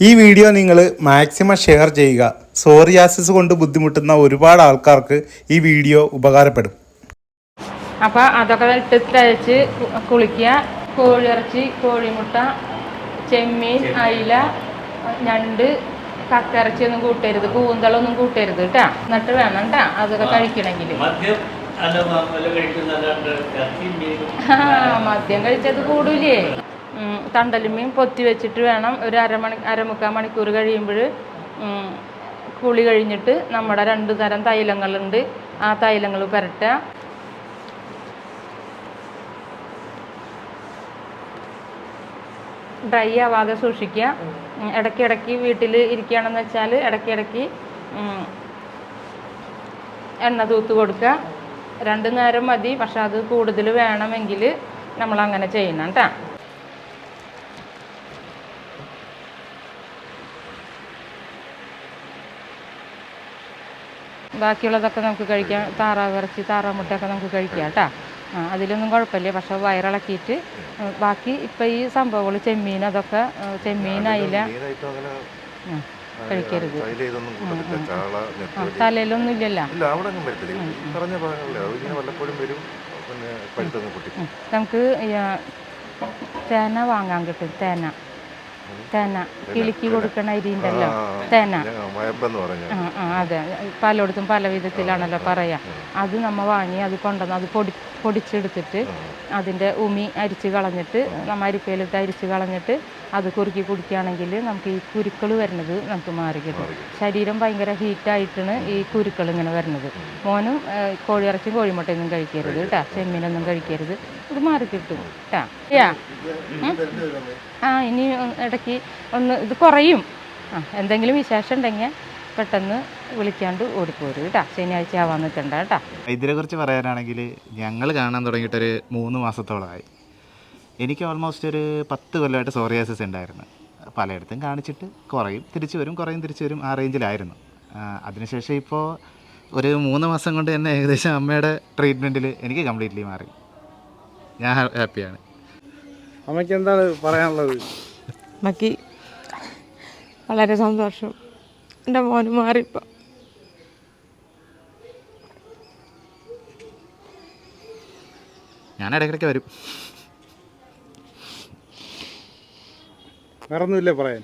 ഈ വീഡിയോ നിങ്ങൾ maximum share ചെയ്യുക. സോറിയാസിസ് കൊണ്ട് ബുദ്ധിമുട്ടുന്ന ഒരുപാട് ആൾക്കാർക്ക് ഈ വീഡിയോ ഉപകാരപ്പെടും. അപ്പോൾ അതൊക്കെ ഇട്ട് തഴച്ച് കു- കുളിക്കുക കോഴിയിറച്ചി കോഴിമുട്ട ചെമ്മീൻ അയില ഞണ്ട് കക്കിറച്ചി ഒന്നും കൂട്ടരുത്. കൂന്തളൊന്നും കൂട്ടരുത് കേട്ടാ. എന്നിട്ട് വേണം കേട്ടാ. അതൊക്കെ കഴിക്കണമെങ്കിൽ മദ്യം കഴിച്ചത് കൂടൂലേ. ഉം, തണ്ടലുമീൻ പൊത്തി വെച്ചിട്ട് വേണം ഒരു അരമണി അരമുക്കാൽ മണിക്കൂർ കഴിയുമ്പോൾ കുളി കഴിഞ്ഞിട്ട് നമ്മുടെ രണ്ട് തരം തൈലങ്ങളുണ്ട്. ആ തൈലങ്ങൾ പുരട്ടുക. ഡ്രൈ ആവാതെ സൂക്ഷിക്കുക. ഉം, ഇടയ്ക്ക് ഇടയ്ക്ക് വീട്ടിൽ ഇരിക്കുകയാണെന്ന് വെച്ചാൽ ഇടയ്ക്ക് ഇടയ്ക്ക് എണ്ണ തൂത്ത് കൊടുക്കുക. രണ്ട് നേരം മതി പക്ഷെ അത് കൂടുതൽ വേണമെങ്കിൽ നമ്മൾ അങ്ങനെ ചെയ്യണം കേട്ടോ. ബാക്കിയുള്ളതൊക്കെ നമുക്ക് കഴിക്കാം. താറാവ് ഇറച്ചി താറാവ് മുട്ടയൊക്കെ നമുക്ക് കഴിക്കാം കേട്ടോ. ആ, അതിലൊന്നും കുഴപ്പമില്ല. പക്ഷെ വയറിളക്കിയിട്ട് ബാക്കി ഇപ്പം ഈ സംഭവങ്ങൾ ചെമ്മീൻ അതൊക്കെ ചെമ്മീൻ അയില. കഴിക്കരുത്. തലയിലൊന്നും ഇല്ലല്ലോ. നമുക്ക് തേന വാങ്ങാൻ കിട്ടും. തേന തേന കിളിക്ക് കൊടുക്കണ അരിയുണ്ടല്ലോ തേന. ആ ആ അതെ. പലയിടത്തും പല വിധത്തിലാണല്ലോ പറയാ. അത് നമ്മ വാങ്ങി അത് കൊണ്ടുവന്ന് അത് പൊടി പൊടിച്ചെടുത്തിട്ട് അതിന്റെ ഉമി അരിച്ച് കളഞ്ഞിട്ട് നമ്മ അരിപ്പയിലിട്ട് അരിച്ച് കളഞ്ഞിട്ട് അത് കുറുക്കി കുടിക്കുകയാണെങ്കിൽ നമുക്ക് ഈ കുരുക്കൾ വരുന്നത് നമുക്ക് മാറി കിട്ടും ശരീരം ഭയങ്കര ഹീറ്റായിട്ടാണ് ഈ കുരുക്കൾ ഇങ്ങനെ വരുന്നത്. മോനും കോഴി കോഴിയിറച്ചി കോഴിമുട്ടയൊന്നും കഴിക്കരുത് കേട്ടാ ചെമ്മീനൊന്നും കഴിക്കരുത്. ഇത് മാറി കിട്ടും കേട്ടാ ആ ഇനി ഇടയ്ക്ക് ഒന്ന് ഇത് കുറയും. ആ എന്തെങ്കിലും വിശേഷം ഉണ്ടെങ്കിൽ പെട്ടെന്ന് വിളിക്കാണ്ട് ഓടിപ്പോരും കേട്ടോ. ശനിയാഴ്ച ആവാൻ നിൽക്കണ്ട ഇതിനെ ഇതിനെക്കുറിച്ച് പറയാനാണെങ്കിൽ ഞങ്ങൾ കാണാൻ തുടങ്ങിയിട്ടൊരു മൂന്ന് മാസത്തോളമായി. എനിക്ക് ഓൾമോസ്റ്റ് ഒരു പത്ത് കൊല്ലമായിട്ട് സോറിയാസിസ് ഉണ്ടായിരുന്നു. പലയിടത്തും കാണിച്ചിട്ട് കുറയും. തിരിച്ചു വരും കുറയും തിരിച്ചു വരും ആ റേഞ്ചിലായിരുന്നു അതിനുശേഷം ഇപ്പോൾ ഒരു മൂന്ന് മാസം കൊണ്ട് തന്നെ ഏകദേശം അമ്മയുടെ ട്രീറ്റ്മെന്റിൽ എനിക്ക് കംപ്ലീറ്റ്ലി മാറി. ഞാൻ ഹാപ്പിയാണ് അമ്മയ്ക്ക് എന്താണ് പറയാനുള്ളത്? അമ്മയ്ക്ക് വളരെ സന്തോഷം. എന്റെ മോന് മാറിപ്പോൾ ഞാൻ ഇടയ്ക്കിടയ്ക്ക് വരും. വേറൊന്നുമില്ലേ പറയാൻ?